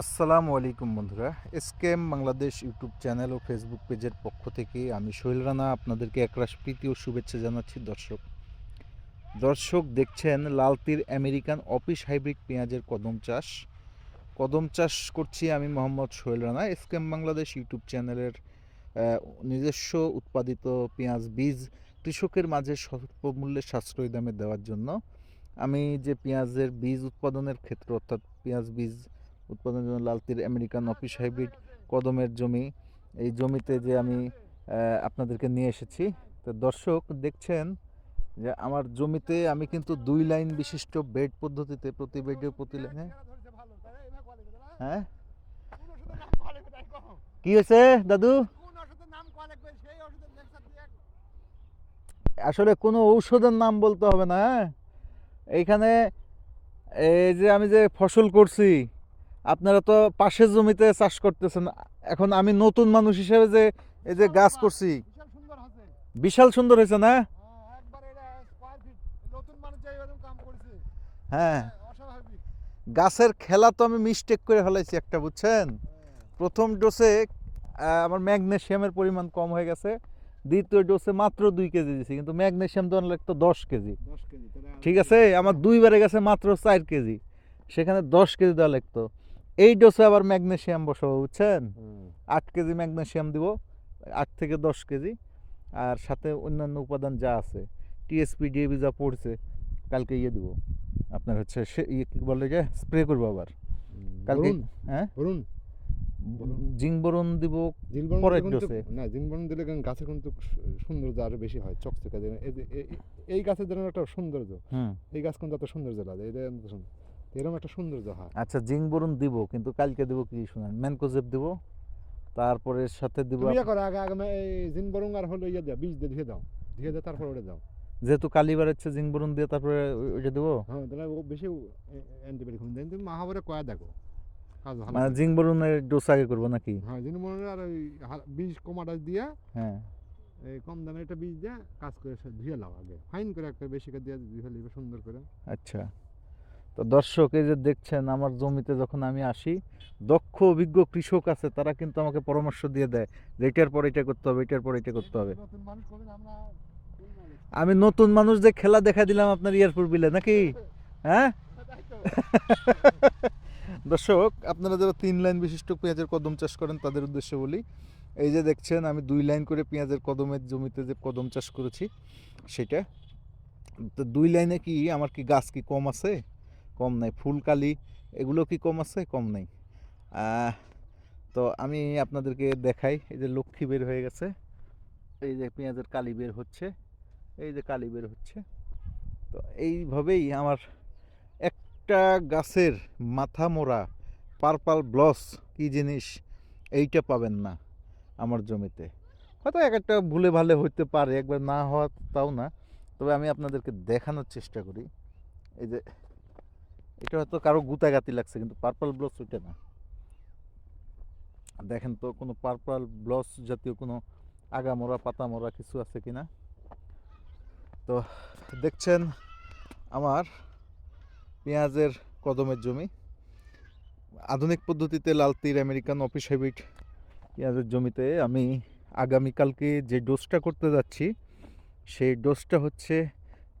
আসসালামু আলাইকুম বন্ধুরা। এসকেএম বাংলাদেশ ইউটিউব চ্যানেল ও ফেসবুক পেজের পক্ষ থেকে আমি সোহেল রানা আপনাদেরকে একরাশ প্রীতি ও শুভেচ্ছা জানাচ্ছি দর্শক। দর্শক, দেখছেন লালতির আমেরিকান অফিস হাইব্রিড পেঁয়াজের কদম চাষ। কদম চাষ করছি আমি মোহাম্মদ সোহেল রানা। এসকেএম বাংলাদেশ ইউটিউব চ্যানেলের নিজস্ব উৎপাদিত পেঁয়াজ বীজ কৃষকের মাঝে স্বল্প মূল্যে সাশ্রয়ী দামে দেওয়ার জন্য আমি যে পেঁয়াজের বীজ উৎপাদনের ক্ষেত্র অর্থাৎ পেঁয়াজ বীজ উৎপাদনের জন্য লালতির আমেরিকান অফিস হাইব্রিড কদমের জমি। এই জমিতে যে আমি আপনাদেরকে নিয়ে এসেছি। তো দর্শক দেখছেন যে আমার জমিতে আমি কিন্তু দুই লাইন বিশিষ্ট বেড পদ্ধতিতে প্রতি বেডে প্রতি লাইনে হ্যাঁ? কি হয়েছে, দাদু? আসলে কোনো ঔষধের নাম বলতে হবে না হ্যাঁ? এইখানে এই যে আমি যে ফসল করছি আপনারা তো পাশের জমিতে চাষ করতেছেন। এখন আমি নতুন মানুষ হিসেবে যে এই যে গাছ করছি বিশাল সুন্দর হয়েছে। না? হ্যাঁ গাছের খেলা তো আমি মিস্টেক করে ফেলাইছি একটা বুঝছেন? প্রথম ডোসে আমার ম্যাগনেশিয়ামের পরিমাণ কম হয়ে গেছে। দ্বিতীয় ডোসে মাত্র দুই কেজি দিয়েছি কিন্তু ম্যাগনেশিয়াম তো লাগতো দশ কেজি ঠিক আছে? আমার দুইবারে গেছে মাত্র চার কেজি। সেখানে দশ কেজি দেওয়া লাগতো এই ডোসে আবার ম্যাগনেশিয়াম বসাবো বুঝছেন? আট কেজি ম্যাগনেশিয়াম দিব আট থেকে দশ কেজি। আর সাথে অন্যান্য উপাদান যা আছে টিএসপি ডিএবি যা পড়ছে কালকে ইয়ে দিব। আপনার হচ্ছে সে ইয়ে কি বলে যে স্প্রে করব আবার। কালকে হ্যাঁ? বরুণ। দিব পরের ডোসে। না দিলে গাছের কিন্তু সৌন্দর্য আরও বেশি হয় চকচকে এই গাছের জন্য একটা সৌন্দর্য। হুম। এই গাছ কিন্তু এত সৌন্দর্য লাগে এটা। এরকম একটা সৌন্দর্য হয়। আচ্ছা জিঙ্ক বোরন দিব কিন্তু কালকে দিব কি শুনেন? ম্যানকোজেব দিব তারপরে সাথে দিব ইয়ে করো আগে আগে এই জিনবরং আর হলো ইয়ে দাও বীজ দিয়ে ধুয়ে দাও। ধুয়ে দাও তারপর ওটা দাও। যেহেতু কালিবার হচ্ছে জিঙ্ক বোরন দিয়ে তারপরে ওই- ওইটা দেবো? হ্যাঁ তাহলে ও বেশি অ্যান্টিবায়োটিক দেন। তুমি মাহাবরে কয়া দেখো। মানে করে। জিঙ্ক বোরনের ডোজ আগে করব নাকি? হ্যাঁ জিনবরণের আর ওই বীজ কমাটা দিয়ে হ্যাঁ। এই কম দামে একটা বীজ দিয়ে কাজ করে ধুয়ে লাও আগে। ফাইন করে একটা বেশি করে দিয়ে ধুয়ে সুন্দর করে। আচ্ছা। তো দর্শক, এই যে দেখছেন আমার জমিতে যখন আমি আসি, দক্ষ, অভিজ্ঞ কৃষক আছে, তারা কিন্তু আমাকে পরামর্শ দিয়ে দেয় যে এটার পর এটা করতে হবে, এটার পর এটা করতে হবে। আমি নতুন মানুষ যে খেলা দেখা দিলাম আপনার ইয়ারপুর বিলে, নাকি? হ্যাঁ? দর্শক, আপনারা যারা তিন লাইন বিশিষ্ট পেঁয়াজের কদম চাষ করেন, তাদের উদ্দেশ্যে বলি, এই যে দেখছেন, আমি দুই লাইন করে পেঁয়াজের কদমের জমিতে যে কদম চাষ করেছি, সেটা তো দুই লাইনে কি, আমার কি গাছ কি কম আছে? কম নাই, ফুলকালি, এগুলো কি কম আছে? কম নাই। তো আমি আপনাদেরকে দেখাই, এই যে লক্ষ্মী বের হয়ে গেছে। এই যে পেঁয়াজের কালি বের হচ্ছে, এই যে কালি বের হচ্ছে। তো এইভাবেই আমার একটা গাছের মাথা মোড়া, পার্পাল ব্লস, কি জিনিস, এইটা পাবেন না আমার জমিতে। হয়তো এক একটা ভুলে ভালে হইতে পারে, একবার না হওয়া তাও না। তবে আমি আপনাদেরকে দেখানোর চেষ্টা করি। এই যে এটা হয়তো কারও গুতাগাতি লাগছে, কিন্তু পার্পল ব্লস ওইটা না। দেখেন তো, কোনো পার্পল ব্লস জাতীয় কোনো আগামোড়া, পাতামোড়া কিছু আছে কি না তো দেখছেন আমার পেঁয়াজের কদমের জমি। আধুনিক পদ্ধতিতে লাল তীর আমেরিকান অফিস হাইব্রিড পেঁয়াজের জমিতে আমি আগামীকালকে যে ডোজটা করতে যাচ্ছি, সেই ডোজটা হচ্ছে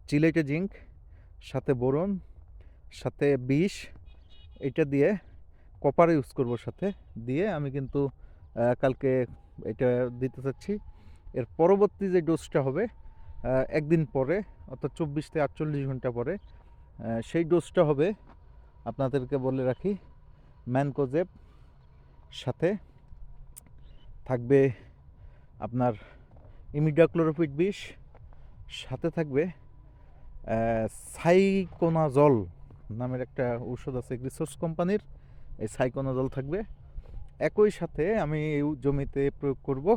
চিলেটে জিঙ্ক, সাথে বোরন সাথে বিষ, এটা দিয়ে কপার ইউজ করব সাথে। দিয়ে আমি কিন্তু কালকে এটা দিতে চাচ্ছি। এর পরবর্তী যে ডোজটা হবে একদিন পরে, অর্থাৎ চব্বিশ থেকে আটচল্লিশ ঘণ্টা পরে সেই ডোজটা হবে আপনাদেরকে বলে রাখি, ম্যানকোজেব। সাথে থাকবে আপনার ইমিডাক্লোরোফিট বিষ। সাথে থাকবে সাইকোনাজল। নামের একটা ঔষধ আছে রিসোর্স কোম্পানির। এই সাইকোনাজল থাকবে। একই সাথে আমি এই জমিতে প্রয়োগ করব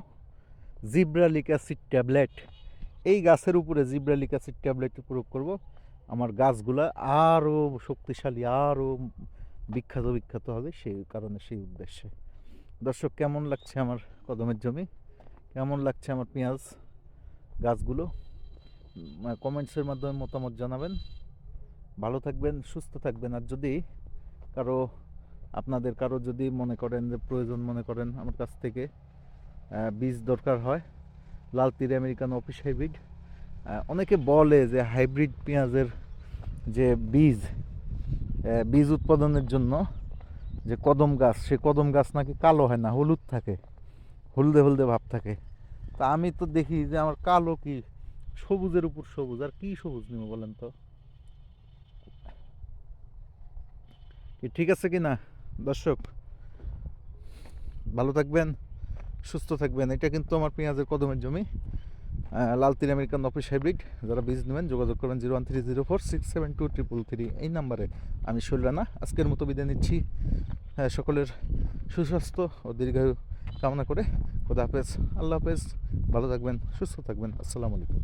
জিব্রালিক অ্যাসিড ট্যাবলেট। এই গাছের উপরে জিব্রালিক অ্যাসিড ট্যাবলেট প্রয়োগ করব। আমার গাছগুলা আরও শক্তিশালী আরও বিখ্যাত বিখ্যাত হবে সেই কারণে, সেই উদ্দেশ্যে। দর্শক, কেমন লাগছে আমার কদমের জমি? কেমন লাগছে আমার পেঁয়াজ গাছগুলো? কমেন্টসের মাধ্যমে মতামত জানাবেন। ভালো থাকবেন, সুস্থ থাকবেন। আর যদি কারও, আপনাদের কারও যদি মনে করেন যে প্রয়োজন মনে করেন আমার কাছ থেকে বীজ দরকার হয়, লাল তীর আমেরিকান অফিস হাইব্রিড অনেকে বলে যে হাইব্রিড পেঁয়াজের যে বীজ বীজ উৎপাদনের জন্য যে কদম গাছ, সে কদম গাছ নাকি কালো হয় না, হলুদ থাকে, হলদে হলদে ভাব থাকে। তা আমি তো দেখি যে আমার কালো কি সবুজের উপর সবুজ, আর কি সবুজ নিব বলেন তো? কি ঠিক আছে কি না দর্শক ভালো থাকবেন সুস্থ থাকবেন। এটা কিন্তু আমার পেঁয়াজের কদমের জমি লাল তীর আমেরিকান অফিস হাইব্রিড। যারা বীজ নেবেন যোগাযোগ করবেন zero one three zero four six seven two triple three. এই নাম্বারে আমি রানা। আজকের মতো বিদায় নিচ্ছি। হ্যাঁ, সকলের সুস্বাস্থ্য ও দীর্ঘায়ু কামনা করে। খোদা হাফেজ আল্লাহ হাফেজ। ভালো থাকবেন সুস্থ থাকবেন। আসসালামু আলাইকুম।